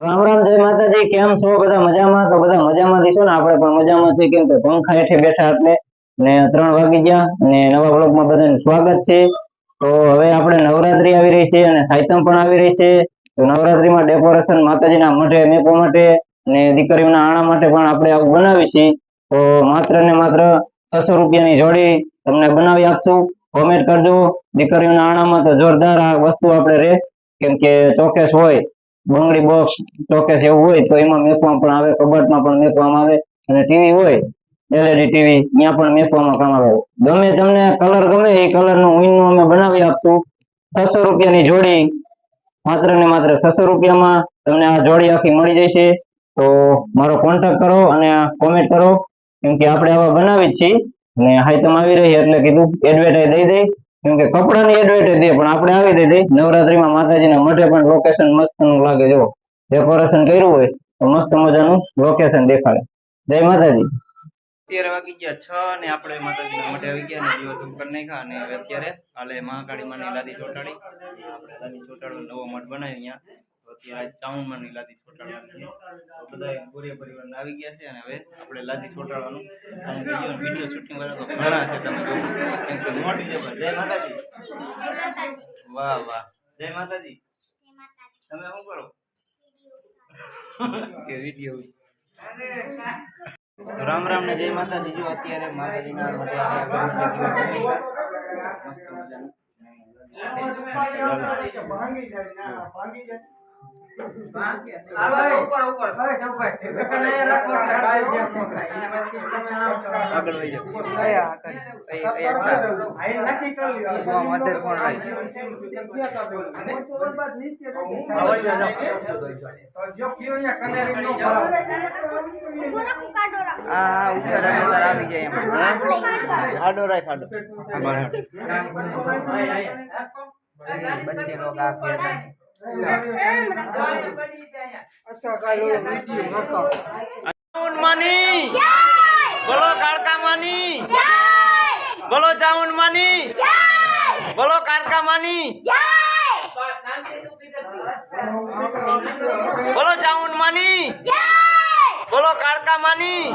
રામ રામ જય માતાજી, કેમ છો? બધા મજામાં? તો બધા મજામાં છો ને? આપણે પણ મજામાં છે કેમ કે પંખા હેઠે બેઠા એટલે ને ત્રણ વાગી ગયા અને નવા બ્લોગમાં બધાનું સ્વાગત છે. તો હવે આપણે નવરાત્રી આવી રહી છે અને સાયતમ પણ આવી રહી છે. તો નવરાત્રીમાં ડેકોરેશન માતાજીના મઢે મેપવા માટે અને દીકરીઓના આણા માટે પણ આપણે આવું બનાવી છીએ. તો માત્ર ને માત્ર છસો રૂપિયાની જોડી તમને બનાવી આપશું. કોમેન્ટ કરજો. દીકરીઓના આણામાં તો જોરદાર આ વસ્તુ આપણે રહે કેમ કે ચોકેસ હોય બંગડી બોક્સ ચોકેસ એવું હોય તો એમાં મેકવામાં પણ આવે, કબાટમાં પણ મેકવામાં આવે અને ટીવી હોય એલઈડી ટીવી ત્યાં પણ મેકવામાં કામ આવે. ગમે તમને કલર ગમે, એ કલરનું અમે બનાવી આપતું છસો રૂપિયાની જોડી, માત્ર ને માત્ર છસો રૂપિયામાં તમને આ જોડી આખી મળી જશે. તો મારો કોન્ટેક્ટ કરો અને કોમેન્ટ કરો. કેમ કે આપણે આવા બનાવી જ છીએ અને હાઈ તમે આવી રહી એટલે કીધું એડવર્ટાઈઝ દઈ દઈ કેમ કે કપડાની એડવર્ટાઈઝ દે પણ આપણે આવી દઈ નવરાત્રીમાં માતાજીના મઢે પણ લોકેશન મસ્ત લાગે જો ડેકોરેશન કર્યું હોય, તો મસ્ત મજાનું લોકેશન દેખાડે. જય માતાજી. અત્યારે વાગી ગયા છ ને આપણે માતાજીના મઢે આવી ગયા દિવસ ઉપર નાખ્યા અને હવે અત્યારે હાલે મહાકાળી માની લાદી ચોટાડી. આપણે લાદી ચોટાડો નવો મઠ બનાવી અહીંયા. અત્યારે લાદી ચોટાડવાની છે. પૂરે પરિવાર આવી ગયા છે અને હવે આપણે લાદી છોટાડવાનું વીડિયો શૂટિંગ ઘણા છે મોટી જય માતાજી. વાહ વાહ. જય માતાજી. તમે શું કરો? કે વીડિયો રામ રામ ને જય માતાજી. જો અત્યારે માતાજીના માટે. મસ્ત મજાનું. ભાંગી જાય ભાંગી અહીંયા આવી જાય આડો રાખ આડો બચ્ચે આ માની બોલો કાળકા માની બોલો જાઉન માની બોલો કાળકા માની બોલો ચાઉન માની બોલો કાળકા માની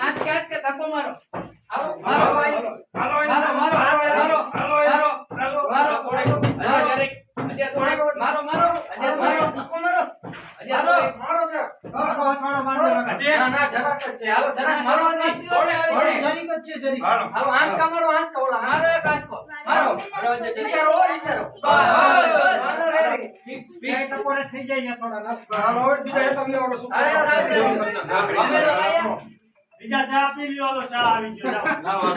આજ કે આજ કે ધક્કો મારો આવો મારો મારો છે હાલો જરાક મારો નહીં થોડે થોડે જરીક જ છે જરીક હાલો હાલો આંસ કા મારો આંસ કા ઓલા મારો એક આંસ કો મારો હાલો ઈશારો ઈશારો બસ બસ સપોર્ટ થઈ જાય ને થોડા ના હાલો હવે બીજા એક અંગે ઓલો સુપર બીજા ચા આપી લ્યો હાલો ચા આવી ગયો ના હાલો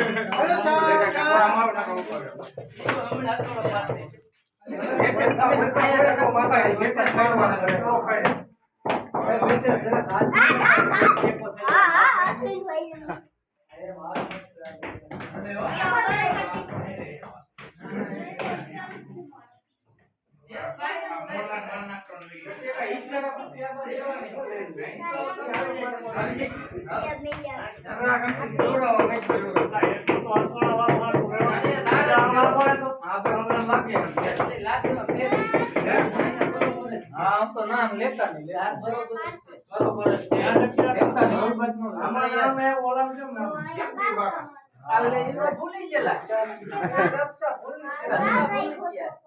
ચા ચા અમારો ના કામ કરે હમણાં તો પાસે એક એક પાયા કો માતા એક એક પાયા કો માતા આમ તો નામ લેતા નહીં બરોબર હમણાં મેં ઓળખ છું ભૂલી ગયેલા ભૂલી ગયા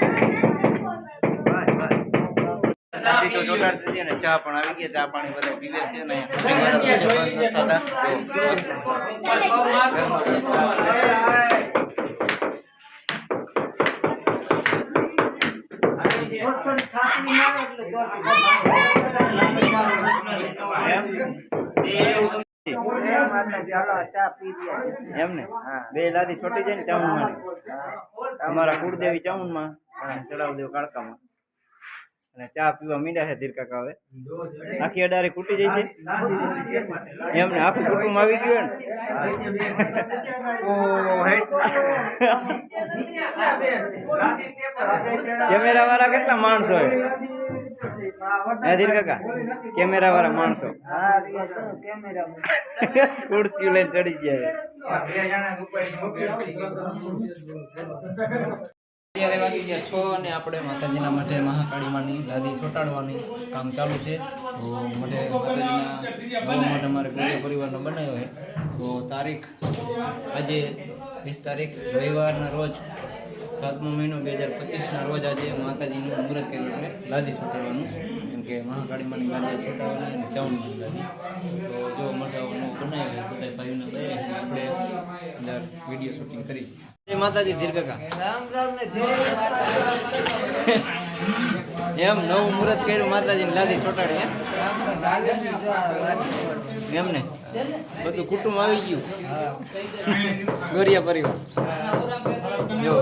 તો ને ચા પણ આવી ગયા ચા પાણી બધા પીવે છે ને ને? બે લાદી છોટી જાય ને ચાઉનમાં અમારા કુળદેવી ચાઉનમાં ચડાવદેવ કાળકામાં. અને ચા પીવા મીડા છે ધીર કાકા હવે આખી અડારે કૂટી જાય છે. એમને આખું કુટુંબ આવી ગયું કેમેરા વાળા કેટલા માણસો હે હે ધીર કેમેરા વાળા માણસો. ખુરશી લઈને ચડી ગયા અત્યારે વાગી ગયા છો અને આપણે માતાજીના મઢે મહાકાળીમાંની લાદી સોટાડવાની કામ ચાલુ છે. તો મઢે માતાજીના મઢ અમારે પૂર્ય પરિવારનો બનાવ્યો છે. તો તારીખ આજે વીસ તારીખ રવિવારના રોજ સાતમો મહિનો બે હજાર પચીસના રોજ આજે માતાજીનું મુહૂર્ત કર્યું એટલે લાદી ચોંટાડવાનું કેમ કે મહાકાળીમાની લાદી ચોંટાડવાની અને તો જો નવો બનાવ્યો બધા ભાઈઓને લઈ આપણે અંદર વીડિયો શૂટિંગ કરી. જય માતાજી દીર્ઘકા એમ નવું મુહૂર્ત કર્યું માતાજીની લાદી છોટાડી એમ? ને બધું કુટુંબ આવી ગયું. ગોરિયા પરિવાર. જો.